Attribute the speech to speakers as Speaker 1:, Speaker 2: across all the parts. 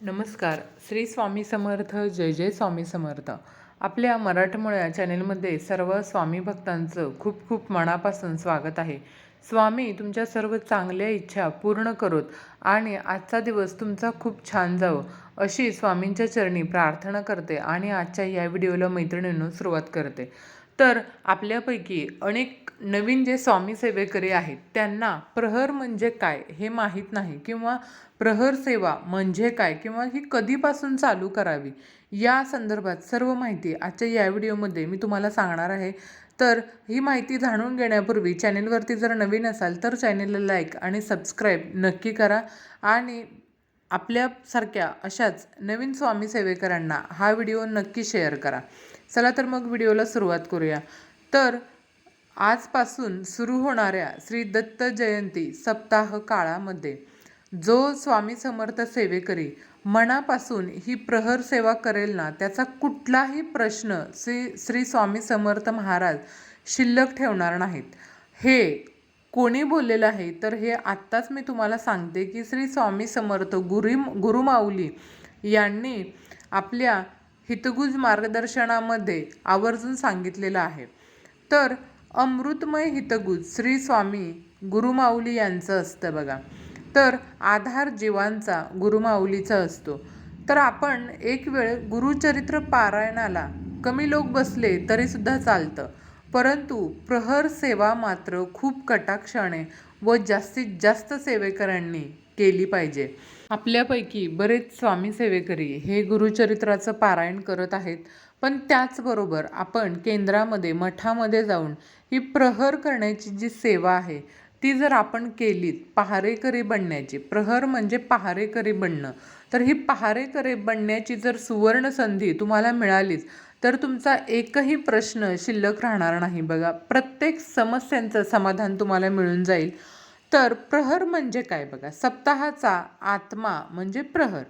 Speaker 1: नमस्कार. श्री स्वामी समर्थ जय जय स्वामी समर्थ. आपल्या मराठमोळ्या चॅनेलमध्ये सर्व स्वामी भक्तांचं खूप खूप मनापासून स्वागत आहे. स्वामी तुमच्या सर्व चांगल्या इच्छा पूर्ण करोत आणि आजचा दिवस तुमचा खूप छान जावं अशी स्वामींच्या चरणी प्रार्थना करते आणि आजच्या या व्हिडिओला मैत्रिणींनो सुरुवात करते. तर आपल्यापैकी अनेक नवीन जे स्वामी सेवेकरी आहेत त्यांना प्रहर म्हणजे काय हे माहीत नाही किंवा प्रहर सेवा म्हणजे काय किंवा ही कधीपासून चालू करावी या संदर्भात सर्व माहिती आजच्या या व्हिडिओमध्ये मी तुम्हाला सांगणार आहे. तर ही माहिती जाणून घेण्यापूर्वी चॅनेलवरती जर नवीन असाल तर चॅनेलला लाईक आणि सबस्क्राईब नक्की करा आणि आपल्यासारख्या अशाच नवीन स्वामी सेवेकरांना हा व्हिडिओ नक्की शेअर करा. चला तर मग व्हिडिओला सुरुवात करूया. तर आजपासून सुरू होणाऱ्या श्री दत्त जयंती सप्ताह काळामध्ये जो स्वामी समर्थ सेवेकरी मनापासून ही प्रहर सेवा करेल ना त्याचा कुठलाही प्रश्न श्री श्री स्वामी समर्थ महाराज शिल्लक ठेवणार नाहीत. हे कोणी बोललेलं आहे? तर हे आत्ताच मी तुम्हाला सांगते की श्री स्वामी समर्थ गुरुम गुरुमाऊली यांनी आपल्या हितगुज मार्गदर्शनामध्ये आवर्जून सांगितलेलं आहे. तर अमृतमय हितगुज श्री स्वामी गुरुमाऊली यांचं असतं बघा. तर आधार जीवांचा गुरुमाऊलीचा असतो. तर आपण एक वेळ गुरुचरित्र पारायणाला कमी लोक बसले तरीसुद्धा चालतं. परंतु प्रहर सेवा मात्र खूप कटाक्षाने व जास्तीत जास्त सेवेकरांनी केली पाहिजे. आपल्यापैकी बरेच स्वामी सेवेकरी हे गुरुचरित्राचं पारायण करत आहेत पण त्याचबरोबर आपण केंद्रामध्ये मठामध्ये जाऊन ही प्रहर करण्याची जी सेवा आहे ती जर आपण केलीत पहारेकरी बनण्याची प्रहर म्हणजे पहारेकरी बनणं तर ही पहारेकरी बनण्याची जर सुवर्ण संधी तुम्हाला मिळालीच तर तुमचा एकही प्रश्न शिल्लक राहणार नाही. बघा प्रत्येक समस्यांचं समाधान तुम्हाला मिळून जाईल. तर प्रहर म्हणजे काय बघा? सप्ताहाचा आत्मा म्हणजे प्रहर.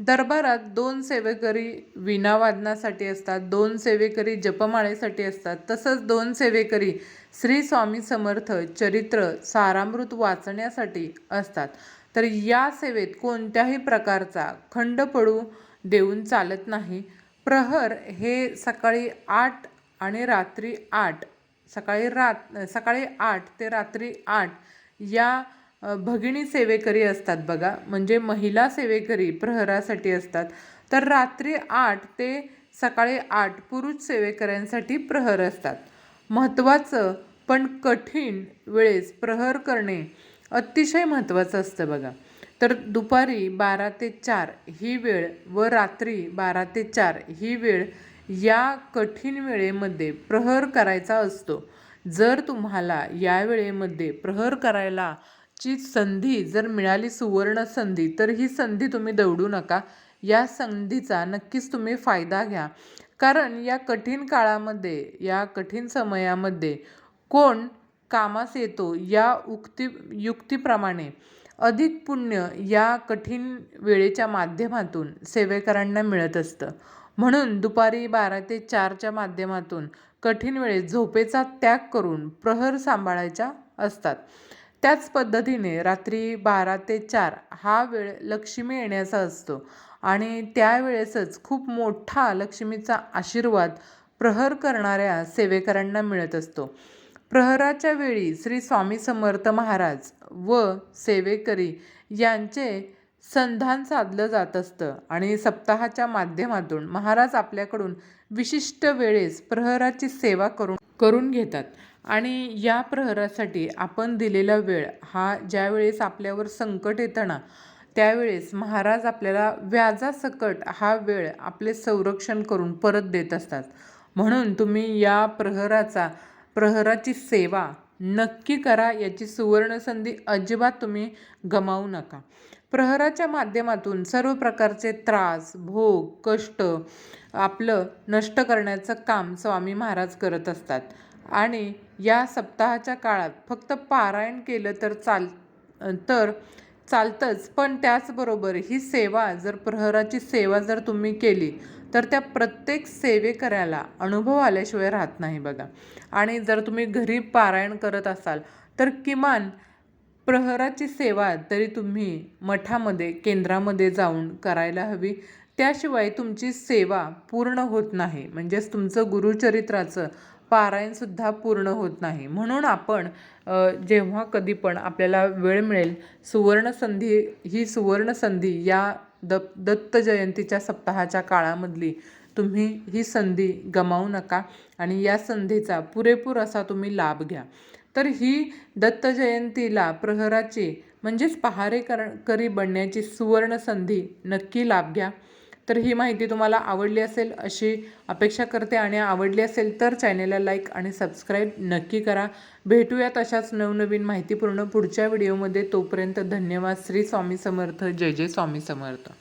Speaker 1: दरबारात दोन सेवेकरी विणावादनासाठी असतात दोन सेवेकरी जपमाळेसाठी असतात. तसंच दोन सेवेकरी श्री स्वामी समर्थ चरित्र सारामृत वाचण्यासाठी असतात. तर या सेवेत कोणत्याही प्रकारचा खंड पडू देऊन चालत नाही. प्रहर हे सकाळी आठ आणि रात्री आठ सकाळी रात सकाळी आठ ते रात्री आठ या भगिनी सेवेकरी असतात बघा. म्हणजे महिला सेवेकरी प्रहरासाठी असतात. तर रात्री आठ ते सकाळी आठ पुरुष सेवेकऱ्यांसाठी प्रहर असतात. महत्त्वाचं पण कठीण वेळेस प्रहर करणे अतिशय महत्त्वाचं असतं बघा. तर दुपारी बारा ते चार ही वेळ व रात्री बारा ते चार ही वेळ या कठीण वेळेमध्ये प्रहर करायचा असतो. जर तुम्हाला या वेळेमध्ये प्रहर करायला ची संधी जर मिळाली सुवर्ण संधी तर ही संधी तुम्ही दवडू नका. या संधीचा नक्कीच तुम्ही फायदा घ्या. कारण या कठीण काळामध्ये या कठीण समयामध्ये कोण कामास येतो या उक्ती युक्तीप्रमाणे अधिक पुण्य या कठीण वेळेच्या माध्यमातून सेवेकरांना मिळत असतं. म्हणून दुपारी बारा ते चारच्या माध्यमातून कठीण वेळेत झोपेचा त्याग करून प्रहर सांभाळायच्या असतात. त्याच पद्धतीने रात्री बारा ते चार हा वेळ लक्ष्मी येण्याचा असतो आणि त्यावेळेसच खूप मोठा लक्ष्मीचा आशीर्वाद प्रहर करणाऱ्या सेवेकरांना मिळत असतो. प्रहराच्या वेळी श्री स्वामी समर्थ महाराज व सेवेकरी यांचे संधान साधलं जात असतं आणि सप्ताहाच्या माध्यमातून महाराज आपल्याकडून विशिष्ट वेळेस प्रहराची सेवा करून करून घेतात. आणि या प्रहरासाठी आपण दिलेला वेळ हा ज्यावेळेस आपल्यावर संकट येतं ना त्यावेळेस महाराज आपल्याला व्याजासकट हा वेळ आपले संरक्षण करून परत देत असतात. म्हणून तुम्ही या प्रहराचा प्रहराची सेवा नक्की करा याची सुवर्णसंधी अजिबात तुम्ही गमावू नका. प्रहराच्या माध्यमातून सर्व प्रकारचे त्रास भोग कष्ट आपलं नष्ट करण्याचं काम स्वामी महाराज करत असतात. आणि या सप्ताहाच्या काळात फक्त पारायण केलं तर चाल तर चालतंच पण त्याचबरोबर ही सेवा जर प्रहराची सेवा जर तुम्ही केली तर त्या प्रत्येक सेवेकऱ्याला अनुभव आल्याशिवाय राहत नाही बघा. आणि जर तुम्ही घरी पारायण करत असाल तर किमान प्रहराची सेवा तरी तुम्ही मठामध्ये केंद्रामध्ये जाऊन करायला हवी. त्याशिवाय तुमची सेवा पूर्ण होत नाही. म्हणजेच तुमचं गुरुचरित्राचं पारायणसुद्धा पूर्ण होत नाही. म्हणून आपण जेव्हा कधी पण आपल्याला वेळ मिळेल सुवर्णसंधी ही सुवर्णसंधी या द दत्त जयंतीच्या सप्ताहाच्या काळामधली तुम्ही ही संधी गमावू नका. आणि या संधीचा पुरेपूर असा तुम्ही लाभ घ्या. तर ही दत्त जयंतीला प्रहराची म्हणजेच पहारेकर करी बनण्याची सुवर्ण संधी नक्की लाभ घ्या. तर ही माहिती तुम्हाला आवडली असेल अशी अपेक्षा करते आणि आवडली असेल तर चॅनेलला लाईक आणि सबस्क्राईब नक्की करा. भेटूयात अशाच नवनवीन माहितीपूर्ण पुढच्या व्हिडिओमध्ये. तोपर्यंत धन्यवाद. श्री स्वामी समर्थ. जय जय स्वामी समर्थ.